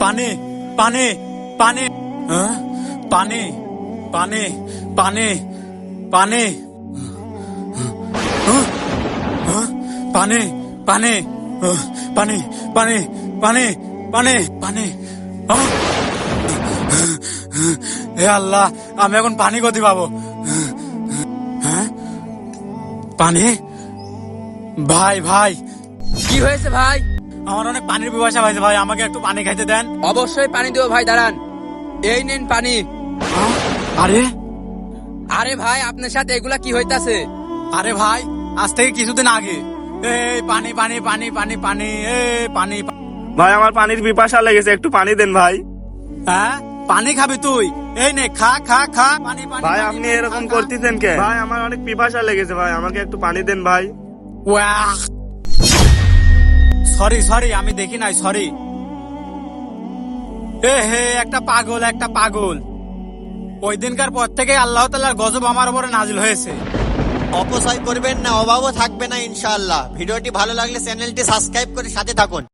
পানি পানি পানি। পানি পানি পানি পানি। পানি পানি পানি পানি পানি পানি পানি। হে আল্লাহ, আমি এখন পানি গতি পাবো। হ্যাঁ? পানি? ভাই ভাই। কি হয়েছে ভাই? আমার অনেক পানির পিপাসা হয়েছে ভাই আমাকে একটু পানি খাইতে দেন। অবশ্যই পানি দিও ভাই দাঁড়ান। এই নিন পানি। আরে? আরে ভাই আপনার সাথে এগুলা কি হইতাছে? আরে ভাই আজ থেকে কিছুদিন আগে। এই পানি পানি পানি পানি পানি এ পানি ভাই আমার পানির পিপাসা লেগেছে একটু পানি দেন ভাই। হ্যাঁ? পানি খাবি তুই? এই নে খা খা খা পানি পানি ভাই আপনি এরকম। করতেছেন কে ভাই আমার অনেক পিপাসা লেগেছে ভাই আমাকে একটু পানি দেন ভাই। ওয়াহ! সরি সরি আমি দেখি নাই সরি এ হে, একটা পাগল একটা পাগল। ওই দিনকার পর থেকে আল্লাহ তাল্লাহ গজব আমার উপরে নাজিল হয়েছে। অপচয় করবেন না, অভাবও থাকবে না, ইনশাআল্লাহ। ভিডিওটি ভালো লাগলে চ্যানেলটি সাবস্ক্রাইব করে সাথে থাকুন।